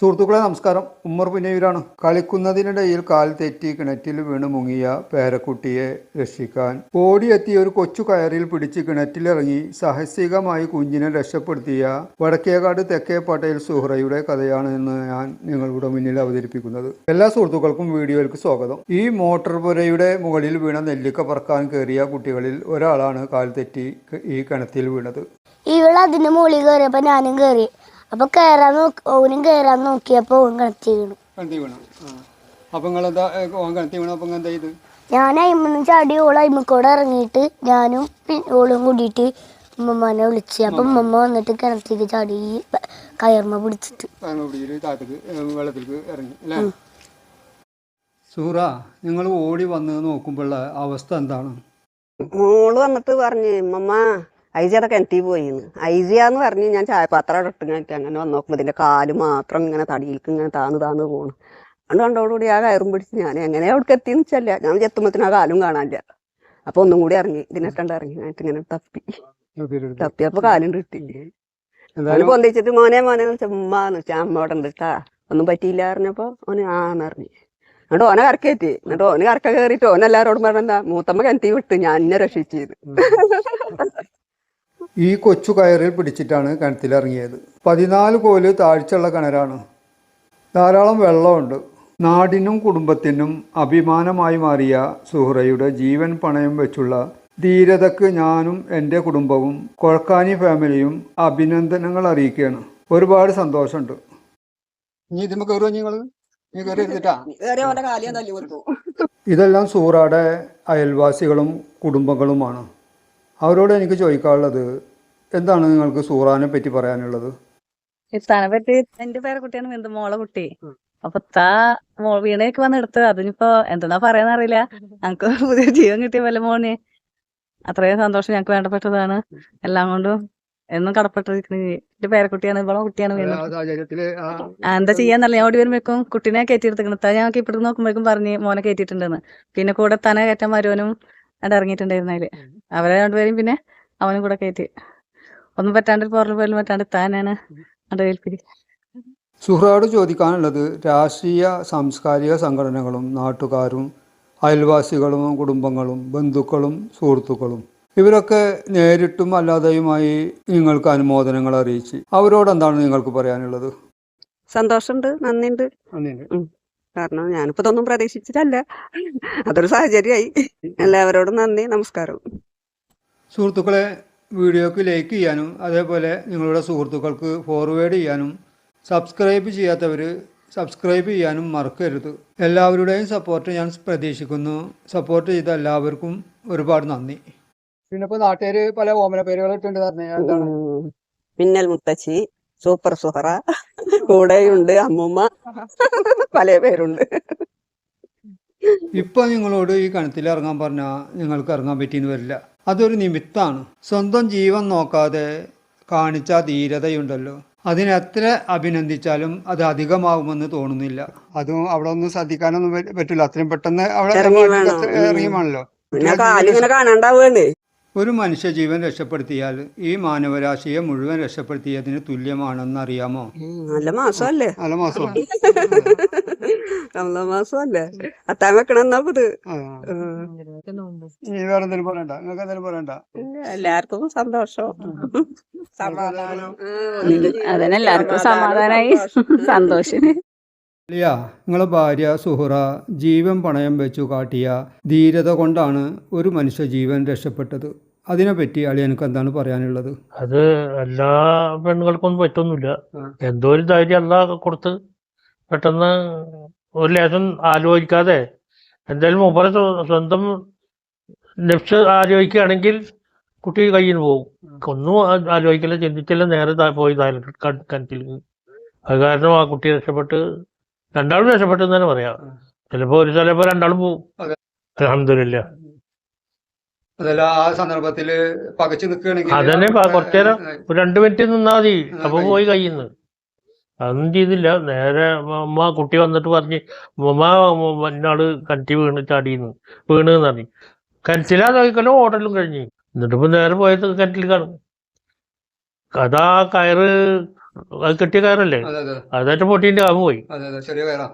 സുഹൃത്തുക്കളെ നമസ്കാരം. ഉമ്മർ പുന്നയൂരാണ്. കളിക്കുന്നതിനിടയിൽ കാൽ തെറ്റി കിണറ്റിൽ വീണ് മുങ്ങിയ പേരക്കുട്ടിയെ രക്ഷിക്കാൻ ഓടിയെത്തിയ ഒരു കൊച്ചു കയറിൽ പിടിച്ച് കിണറ്റിലിറങ്ങി സാഹസികമായി കുഞ്ഞിനെ രക്ഷപ്പെടുത്തിയ വടക്കേകാട് തെക്കേ പട്ടേൽ സുഹ്റയുടെ കഥയാണ് ഇന്ന് ഞാൻ നിങ്ങളുടെ മുന്നിൽ അവതരിപ്പിക്കുന്നത്. എല്ലാ സുഹൃത്തുക്കൾക്കും വീഡിയോയിലേക്ക് സ്വാഗതം. ഈ മോട്ടോർ പുരയുടെ മുകളിൽ വീണ നെല്ലിക്ക പറക്കാൻ കയറിയ കുട്ടികളിൽ ഒരാളാണ് കാൽ തെറ്റി ഈ കിണറ്റിൽ വീണത്. ഇവൾ അതിന്റെ മുകളിൽ കയറിയപ്പോ ഞാനും കയറി. അപ്പൊ കേറാൻ നോക്കി ഓനും കേറാൻ നോക്കിയപ്പോ ഓൻ കിണറ്റി വീണു. കിണറ്റി വീണു. അപ്പം നിങ്ങളെന്താ ഓൻ കിണറ്റി വീണു അപ്പം എന്താ ഇത് ഞാൻ അയിമന്ന് ചാടി ഓൾ അയിമക്കോടെ ഇറങ്ങിയിട്ട് ഞാനും ഓളും കൂടിയിട്ട് ഉമ്മമ്മനെ വിളിച്ച്. അപ്പൊ ഉമ്മമ്മ വന്നിട്ട് കിണറ്റിക്ക് ചാടി ഈ കയർമ പിടിച്ചിട്ട്. വെള്ളത്തിലേക്ക് ഇറങ്ങി അല്ലേ? സൂറ നിങ്ങൾ ഓടി വന്ന് നോക്കുമ്പോഴുള്ള അവസ്ഥ എന്താണ്? മോൾ വന്നിട്ട് പറഞ്ഞു മമ്മ ഐജിയുടെ കിണറ്റിൽ പോയിന്ന്. ഐജിയാന്ന് പറഞ്ഞ് ഞാൻ ചായപാത്രം അവിടെ ഇട്ട് ഇങ്ങനെ അങ്ങനെ വന്ന് നോക്കുമ്പോൾ ഇതിന്റെ കാൽ മാത്രം ഇങ്ങനെ തടിയിലേക്ക് ഇങ്ങനെ താന്ന് താന്ന് പോണു. അതുകൊണ്ട് കണ്ടോടുകൂടി ആ കയറും പിടിച്ച് ഞാൻ എങ്ങനെ അവിടേക്ക് എത്തിയെന്ന് വെച്ചല്ല. ഞാൻ ചെത്തുമ്പത്തിന് ആ കാലും കാണാനില്ല. അപ്പൊ ഒന്നും കൂടി ഇറങ്ങി. ഇതിനെട്ടണ്ട് ഇറങ്ങി. എന്നിട്ട് ഇങ്ങനെ തപ്പി. തപ്പിയപ്പോ കാലും കിട്ടി അവന് പൊന്തിച്ചിട്ട് മോനെ മോനെ ചുമ്മാന്ന് വെച്ചാൽ അമ്മ അവിടെ ഉണ്ട് കേട്ടാ ഒന്നും പറ്റിയില്ല അറിഞ്ഞപ്പോ ഓന് ആന്ന് അറിഞ്ഞു എന്നിട്ട് ഓനെ കറക്കേറ്റി എന്നിട്ട് ഓന് കറക്ക കയറിയിട്ട് ഓനെല്ലാരോടും പറഞ്ഞെന്താ മൂത്തമ്മ കിണറ്റി വിട്ട് ഞാൻ എന്നെ രക്ഷിച്ചത് ഈ കൊച്ചു കയറിൽ പിടിച്ചിട്ടാണ് കിണറ്റിലിറങ്ങിയത്. പതിനാല് കോൽ താഴ്ചയുള്ള കിണറാണ്. ധാരാളം വെള്ളമുണ്ട്. നാടിനും കുടുംബത്തിനും അഭിമാനമായി മാറിയ സുഹ്റയുടെ ജീവൻ പണയം വെച്ചുള്ള ധീരതയ്ക്ക് ഞാനും എന്റെ കുടുംബവും കൊഴക്കാനി ഫാമിലിയും അഭിനന്ദനങ്ങൾ അറിയിക്കുകയാണ്. ഒരുപാട് സന്തോഷമുണ്ട്. നീ ഇതിമ്മ കയറുമോ നിങ്ങൾ നീ കയറി ഇതെല്ലാം സൂറാടെ അയൽവാസികളും കുടുംബങ്ങളുമാണ്. അവരോട് എനിക്ക് ചോദിക്കാനുള്ളത് എന്താണ് നിങ്ങൾക്ക് സൂറാനെ പറ്റി പറയാനുള്ളത്? ഇത്താനെ പറ്റി എന്റെ പേരക്കുട്ടിയാണ് എന്ത് മോളെ കുട്ടി. അപ്പൊ താ മോൾ വീണയൊക്കെ വന്നെടുത്ത് അതിനിപ്പോ എന്തെന്നാ പറയാനറിയില്ല ഞങ്ങക്ക് പുതിയ ജീവൻ കിട്ടിയ പോലെ മോനെ. അത്രയും സന്തോഷം ഞങ്ങക്ക് വേണ്ടപ്പെട്ടതാണ്. എല്ലാം കൊണ്ടും എന്നും കടപ്പെട്ടിരിക്കുന്നത് എന്റെ പേരക്കുട്ടിയാണ് ഇവളെ കുട്ടിയാണ് എന്താ ചെയ്യാന്നല്ല ഞാൻ ഓടി വരുമ്പോഴേക്കും കുട്ടീനെ കയറ്റിയെടുത്തിക്കണം താ ഞങ്ങൾക്ക് ഇപ്പഴും നോക്കുമ്പോഴേക്കും പറഞ്ഞ് മോനെ കയറ്റിയിട്ടുണ്ടെന്ന്. പിന്നെ കൂടെ തന്നെ കയറ്റാൻ മരുവനും അവിടെ ഇറങ്ങിയിട്ടുണ്ടായിരുന്നു അതിൽ അവരെ രണ്ടുപേരും പിന്നെ അവനും കൂടെ കയറ്റി. ഒന്നും പറ്റാണ്ട് പോറൽ പോലും പറ്റാണ്ട് താനാണ് അവിടെ ഏൽപ്പിക്കുക സുഹ്രാട് ചോദിക്കാനുള്ളത് രാഷ്ട്രീയ സാംസ്കാരിക സംഘടനകളും നാട്ടുകാരും അയൽവാസികളും കുടുംബങ്ങളും ബന്ധുക്കളും സുഹൃത്തുക്കളും ഇവരൊക്കെ നേരിട്ടും അല്ലാതെയുമായി നിങ്ങൾക്ക് അനുമോദനങ്ങൾ അറിയിച്ച് അവരോട് എന്താണ് നിങ്ങൾക്ക് പറയാനുള്ളത്? സന്തോഷമുണ്ട് നന്ദിയുണ്ട്. കാരണം ഞാനിപ്പോ ഇതൊന്നും പ്രതീക്ഷിച്ചിട്ടല്ല. അതൊരു സാഹചര്യമായി. എല്ലാവരോടും നന്ദി നമസ്കാരം. സുഹൃത്തുക്കളെ വീഡിയോക്ക് ലൈക്ക് ചെയ്യാനും അതേപോലെ നിങ്ങളുടെ സുഹൃത്തുക്കൾക്ക് ഫോർവേഡ് ചെയ്യാനും സബ്സ്ക്രൈബ് ചെയ്യാത്തവർ സബ്സ്ക്രൈബ് ചെയ്യാനും മറക്കരുത്. എല്ലാവരുടെയും സപ്പോർട്ട് ഞാൻ പ്രതീക്ഷിക്കുന്നു. സപ്പോർട്ട് ചെയ്ത എല്ലാവർക്കും ഒരുപാട് നന്ദി. പിന്നെ ഇപ്പൊ നാട്ടുകാർ പല ഓമന പേരുകളിട്ടുണ്ട് ഉം. മിന്നൽ മുത്തശ്ശി സൂപ്പർ സുഹറ. കൂടെയുണ്ട് അമ്മൂമ്മ. പല പേരുണ്ട്. ഇപ്പൊ നിങ്ങളോട് ഈ കണത്തിൽ ഇറങ്ങാൻ പറഞ്ഞാൽ നിങ്ങൾക്ക് ഇറങ്ങാൻ പറ്റിയെന്ന് വരില്ല. അതൊരു നിമിത്താണ്. സ്വന്തം ജീവൻ നോക്കാതെ കാണിച്ച ധീരതയുണ്ടല്ലോ. അതിനെത്ര അഭിനന്ദിച്ചാലും അത് അധികമാവുമെന്ന് തോന്നുന്നില്ല. അതും അവിടെ ഒന്നും ശ്രദ്ധിക്കാനൊന്നും പറ്റില്ല അത്രയും പെട്ടെന്ന് അവിടെ. ഇറങ്ങിയുമാണല്ലോ പിന്നെ കാലിങ്ങനെ ഒരു മനുഷ്യജീവൻ രക്ഷപ്പെടുത്തിയാൽ ഈ മാനവരാശിയെ മുഴുവൻ രക്ഷപ്പെടുത്തിയതിന് തുല്യമാണെന്ന് അറിയാമോ നല്ല മാസമല്ലേ? നല്ല മാസം നല്ല മാസമല്ലേ? അത്താൻ വെക്കണം എന്നാ ഇത് ഇനി വേറെ എന്തെങ്കിലും പറയണ്ട? നിങ്ങൾക്ക് എന്തെങ്കിലും പറയണ്ട? എല്ലാവർക്കും സന്തോഷം. സമാധാനം. അതിനെല്ലാവർക്കും സമാധാനായി. സന്തോഷം. ലിയ നിങ്ങളെ ഭാര്യ സുഹറ ജീവൻ പണയം വെച്ചു കാട്ടിയ ധീരത കൊണ്ടാണ് ഒരു മനുഷ്യ ജീവൻ രക്ഷപ്പെട്ടത്. അതിനെപ്പറ്റി അളിയനക്ക് എന്താണ് പറയാനുള്ളത്? അത് എല്ലാ പെണ്ണുങ്ങൾക്കൊന്നും പറ്റൊന്നുമില്ല. എന്തോ ഒരു ധൈര്യം അല്ല കൊടുത്ത് പെട്ടെന്ന് ഒരു ലേശം ആലോചിക്കാതെ എന്തായാലും മൂപ്പരെ സ്വന്തം ലക്ഷ്യ ആലോചിക്കുകയാണെങ്കിൽ കുട്ടി കയ്യിൽ പോകും ഒന്നും ആലോചിക്കില്ല ചിന്തിച്ചില്ല നേരെ പോയി കണക്കിൽ അത് കാരണം ആ കുട്ടി രക്ഷപ്പെട്ട് രണ്ടാളും രക്ഷപ്പെട്ടെന്ന് തന്നെ പറയാം. ചിലപ്പോ ഒരു ചിലപ്പോ രണ്ടാളും പോവും. അലഹമില്ല അതല്ല ആ സന്ദർഭത്തിൽ പകച്ചു നിൽക്കുകയാണെങ്കിൽ അതന്നെ കുറച്ചേരം രണ്ടു മിനിറ്റ് നിന്നാ മതി. അപ്പൊ പോയി കയ്യിന്ന്. അതൊന്നും ചെയ്തില്ല. നേരെ അമ്മ കുട്ടി വന്നിട്ട് പറഞ്ഞ് ഉമ്മ മഞ്ഞാൾ കറ്റി വീണ് ചാടിന്ന്. വീണ് എന്ന് പറഞ്ഞു കിണറ്റിലാ നോക്കിക്കല്ലോ ഹോട്ടലും കഴിഞ്ഞ്. എന്നിട്ടിപ്പോ നേരെ പോയത് കിണറ്റിൽ കാണും. അതാ കയറ് അത് കെട്ടിയ കയറല്ലേ? അതെ അതെ. അതായിട്ട് പൊട്ടിന്റെ കാമ് പോയി. ചെറിയ കയറാ.